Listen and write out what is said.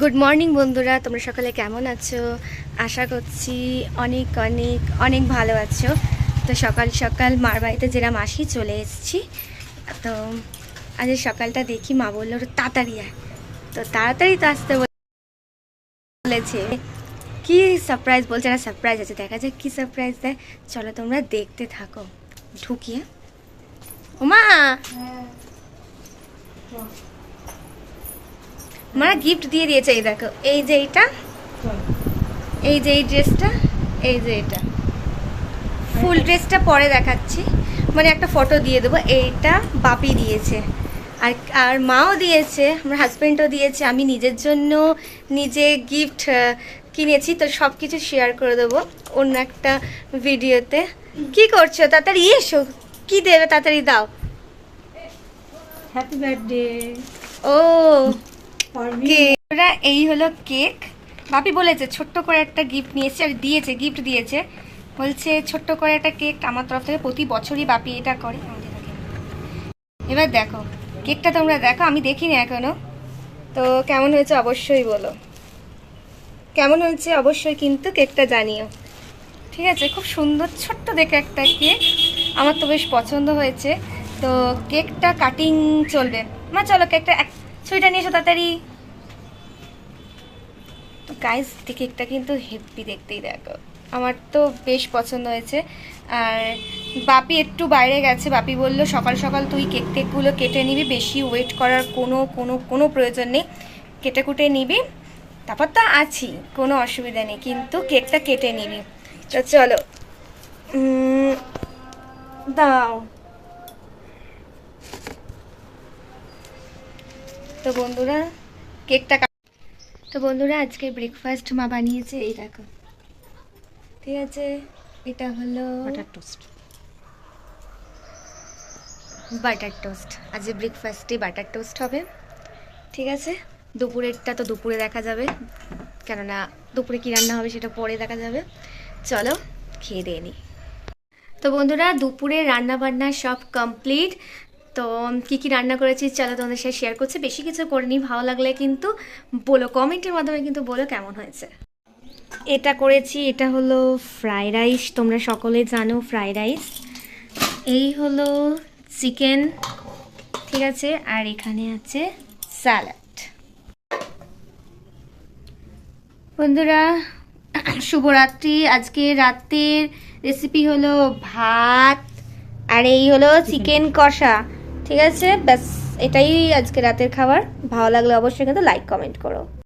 Good morning বন্ধুরা। তোমরা সকালে কেমন আছো? আশা করছি অনেক অনেক অনেক ভালো আছো। তো সকাল সকাল মার বাড়িতে যেরাম আসি, চলে এসেছি। তো আজ সকালটা দেখি, মা বলল, তাড়াতাড়ি আয়। তো তাড়াতাড়ি তো আসতে বলেছে। কি সারপ্রাইজ বলছে না সারপ্রাইজ আছে। দেখা যাক কি সারপ্রাইজ দেয়। চলো তোমরা দেখতে থাকো। ঢুকিয়ে। ওমা! মারা গিফট দিয়ে দিয়েছে এই দেখো। এই যে এইটা এই যে এই ড্রেসটা এই যে এটা। ফুল ড্রেসটা পরে দেখাচ্ছি। মানে একটা ফটো দিয়ে দেবো। এইটা বাপি দিয়েছে। আর আর মাও দিয়েছে আমার হাজব্যান্ডও দিয়েছে। আমি নিজের জন্য নিজে গিফট কিনেছি তো সব কিছু শেয়ার করে দেবো অন্য একটা ভিডিওতে কি করছ? তাড়াতাড়ি এসো। কি দেবে? তাড়াতাড়ি দাও। হ্যাপি বার্থডে ও ওরা এই হলো কেক। বাপি বলেছে, ছোট্ট করে একটা গিফট নিয়েছে আর দিয়েছে গিফট দিয়েছে। বলছে, ছোট্ট করে একটা কেক আমার তরফ থেকে প্রতি বছরই বাপি এটা করে। আমাদের এবার দেখো, কেকটা তোমরা দেখো, আমি দেখিনি এখনও। তো কেমন হয়েছে অবশ্যই বলো। কেমন হয়েছে অবশ্যই কিন্তু কেকটা জানিও। ঠিক আছে, খুব সুন্দর, ছোট্ট দেখে একটা কেক। আমার তো বেশ পছন্দ হয়েছে। তো কেকটা কাটিং চলবে। মা, চলো কেকটা এক ছবিটা নিয়ে এসো তাড়াতাড়ি। তো গাইস কেকটা কিন্তু হেভি দেখতেই দেখো। আমার তো বেশ পছন্দ হয়েছে। আর বাপি একটু বাইরে গেছে। বাপি বলল, সকাল সকাল তুই কেক টেকগুলো কেটে নিবি, বেশি ওয়েট করার কোনো কোনো কোনো প্রয়োজন নেই। কেটে কুটে নিবি। তারপর তো আছি, কোনো অসুবিধা নেই, কিন্তু কেকটা কেটে নিবি। তো চলো। দাও। তো বন্ধুরা কেকটা তো বন্ধুরা আজকে ব্রেকফাস্ট মা বানিয়েছে এই দেখো। ঠিক আছে? এটা হলো বাটার টোস্ট বাটার টোস্ট আজ ব্রেকফাস্টে বাটার টোস্ট হবে। ঠিক আছে? দুপুরেরটা তো দুপুরে দেখা যাবে। কেননা দুপুরে কী রান্না হবে সেটা পরে দেখা যাবে। চলো খেয়ে দিয়ে নিই তো বন্ধুরা দুপুরে রান্না বান্না সব কমপ্লিট তো কি কি রান্না করেছি চলো তোমাদের সাথে শেয়ার করছি। বেশি কিছু করিনি, ভালো লাগলে কিন্তু বলো, কমেন্টের মাধ্যমে কিন্তু বলো কেমন হয়েছে। এটা করেছি, এটা হলো ফ্রাই রাইস তোমরা সকলে জানো ফ্রাই রাইস এই হলো চিকেন ঠিক আছে? আর এখানে আছে স্যালাড বন্ধুরা, শুভরাত্রি। আজকে রাতের রেসিপি হলো ভাত, আর এই হলো চিকেন কষা। ঠিক আছে? ব্যাস এটাই আজকে রাতের খাবার। ভালো লাগলে অবশ্যই কিন্তু লাইক কমেন্ট করো।